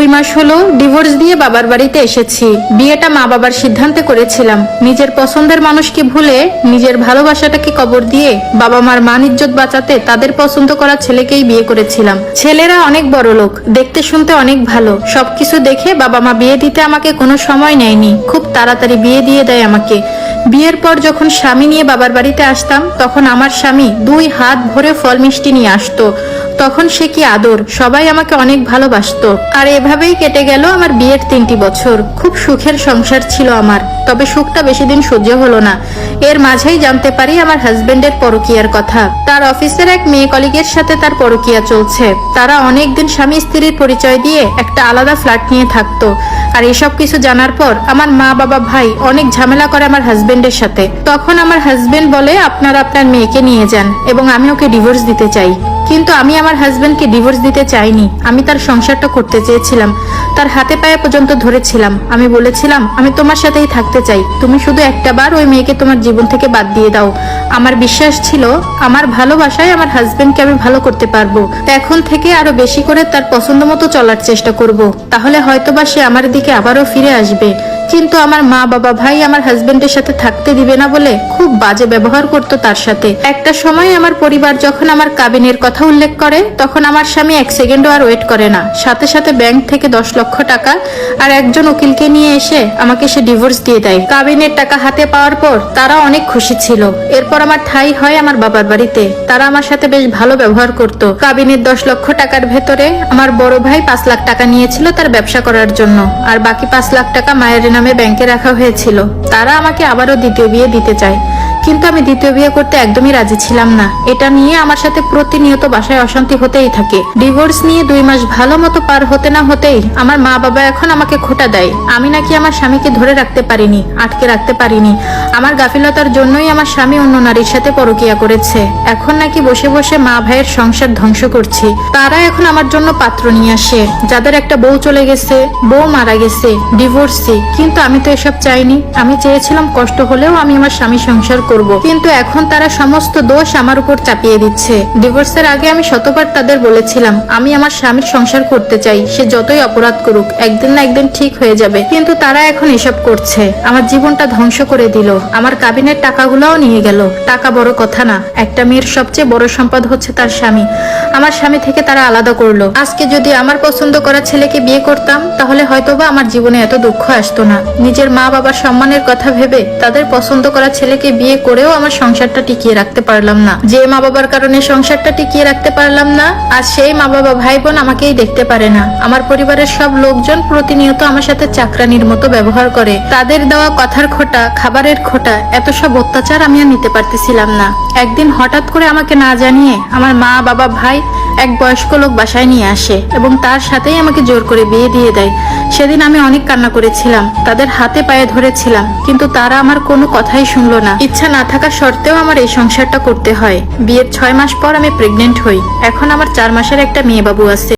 দুই মাস হলো ডিভোর্স দিয়ে বাবার বাড়িতে এসেছি। বিয়েটা মা বাবার সিদ্ধান্তে করেছিলাম। নিজের পছন্দের মানুষকে ভুলে নিজের ভালোবাসাটাকে কবর দিয়ে বাবা মার মান ইজ্জত বাঁচাতে তাদের পছন্দ করা ছেলেকেই বিয়ে করেছিলাম। ছেলেরা অনেক বড় লোক, দেখতে শুনতে অনেক ভালো। সবকিছু দেখে বাবা মা বিয়ে দিতে আমাকে কোনো সময় নেয়নি। খুব তাড়াতাড়ি বিয়ে দিয়ে দেয় আমাকে। বিয়ের পর যখন স্বামী নিয়ে বাবার বাড়িতে আসতাম, তখন আমার স্বামী দুই হাত ভরে ফল মিষ্টি নিয়ে আসতো। তখন সে কি আদর? সবাই আমাকে অনেক ভালোবাসতো। আর এভাবেই কেটে গেল আমার বিয়ের তিনটি বছর। খুব সুখের সংসার ছিল আমার। তবে সুখটা বেশি দিন সহ্য হলো না। এর মাঝেই জানতে পারি আমার হাজবেন্ডের পরকিয়ার কথা। তার অফিসের এক মেয়ে কলিগের সাথে তার পরকিয়া চলছে। তারা অনেকদিন স্বামী স্ত্রীর পরিচয় দিয়ে একটা আলাদা ফ্ল্যাট নিয়ে থাকতো। আর এসব কিছু জানার পর আমার মা, বাবা, ভাই অনেক ঝামেলা করে আমার হাজবেন্ডের সাথে। তখন আমার হাজবেন্ড বলে, আপনারা আপনার মেয়েকে নিয়ে যান এবং আমি ওকে ডিভোর্স দিতে চাই। কিন্তু আমি আমার হাজবেন্ডকে ডিভোর্স দিতে চাইনি। আমি তার সংসারটা করতে চেয়েছিলাম। তার হাতে পায়ে পর্যন্ত ধরেছিলাম। আমি বলেছিলাম, আমি তোমার সাথেই থাকতে চাই। তুমি শুধু একটা বার ওই মেয়েকে তোমার জীবন থেকে বাদ দিয়ে দাও। আমার বিশ্বাস ছিল, আমার ভালোবাসায় আমার হাজবেন্ডকে আমি ভালো করতে পারব। এখন থেকে আরও বেশি করে তার পছন্দ মতো চলার চেষ্টা করব। তাহলে হয়তোবা সে আমার দিকে আবারও ফিরে আসবে। কিন্তু আমার মা, বাবা, ভাই আমার হাজবেন্ডের সাথে থাকতে দিবে না বলে খুব বাজে ব্যবহার করতো তার সাথে। একটা সময় আমার পরিবার যখন আমার কাবিনের কথা উল্লেখ করে, তখন আমার স্বামী এক সেকেন্ডও আর ওয়েট করে না। সাথে সাথে ব্যাংক থেকে দশ লক্ষ টাকা আর একজন উকিলকে নিয়ে এসে আমাকে সে ডিভোর্স দিয়ে দেয়। কাবিনের টাকা হাতে পাওয়ার পর তারা অনেক খুশি ছিল। এরপর আমার ঠাই হয় আমার বাবার বাড়িতে। তারা আমার সাথে বেশ ভালো ব্যবহার করত। কাবিনের দশ লক্ষ টাকার ভেতরে আমার বড় ভাই পাঁচ লাখ টাকা নিয়েছিল তার ব্যবসা করার জন্য। আর বাকি পাঁচ লাখ টাকা মায়ের নামে ব্যাংকে রাখা হয়েছিল। তারা আমাকে আবারও দ্বিতীয় বিয়ে দিতে চায়। কিন্তু আমি দ্বিতীয় বিয়ে করতে একদমই রাজি ছিলাম না। এটা নিয়ে আমার সাথে প্রতিনিয়ত বাসায় অশান্তি হতেই থাকে। ডিভোর্স নিয়ে দুই মাস ভালো মতো পার হতে না হতেই আমার মা বাবা এখন আমাকে খোটা দেয়। আমি নাকি আমার স্বামীকে ধরে রাখতে পারিনি, আটকে রাখতে পারিনি। আমার গাফিলতার জন্যই আমার স্বামী অন্য নারীর সাথে পরকিয়া করেছে। এখন নাকি বসে বসে মা ভাইয়ের সংসার ধ্বংস করছি। তারা এখন আমার জন্য পাত্র নিয়ে আসে। যাদের একটা বউ চলে গেছে, বউ মারা গেছে, ডিভোর্সি। কিন্তু আমি তো এসব চাইনি। আমি চেয়েছিলাম কষ্ট হলেও আমি আমার স্বামী সংসার করব। কিন্তু এখন তারা সমস্ত দোষ আমার উপর চাপিয়ে দিচ্ছে। ডিভোর্সের আগে আমি শতবার তাদের বলেছিলাম, আমি আমার স্বামীর সংসার করতে চাই। সে যতই অপরাধ করুক, একদিন না একদিন ঠিক হয়ে যাবে। কিন্তু তারা এখন এসব করছে। আমার জীবনটা ধ্বংস করে দিল। আমার কাবিনের টাকাগুলোও নিয়ে গেল। টাকা বড় কথা না, একটা মেয়ের সবচেয়ে বড় সম্পদ হচ্ছে তার স্বামী। আমার স্বামী থেকে তারা আলাদা করল। আজকে যদি আমার পছন্দ করা ছেলেকে বিয়ে করতাম, তাহলে হয়তোবা আমার জীবনে এত দুঃখ আসতো না। নিজের মা বাবার সম্মানের কথা ভেবে তাদের পছন্দ করা ছেলেকে বিয়ে করেও আমার সংসারটা টিকিয়ে রাখতে পারলাম না। যে মা বাবার কারণে সংসারটা টিকিয়ে রাখতে পারলাম না, আর সেই মা বাবা ভাই বোন আমাকেই দেখতে পারে না। আমার পরিবারের সব লোকজন প্রতিনিয়ত আমার সাথে চাকরানির মতো ব্যবহার করে। তাদের দেওয়া কথার খোটা, খাবারের খোটা, এত সব অত্যাচার আমি আর নিতে পারতেছিলাম না। একদিন হঠাৎ করে আমাকে না জানিয়ে আমার মা, বাবা, ভাই এক বয়স্ক লোক বাসায় নিয়ে আসে এবং তার সাথেই আমাকে জোর করে বিয়ে দিয়ে দেয়। সেদিন আমি অনেক কান্না করেছিলাম, তাদের হাতে পায়ে ধরেছিলাম, কিন্তু তারা আমার কোনো কথাই শুনলো না। ইচ্ছা না থাকা সত্ত্বেও আমার এই সংসারটা করতে হয়। বিয়ের ছয় মাস পর আমি প্রেগনেন্ট হই। এখন আমার চার মাসের একটা মেয়ে বাবু আছে।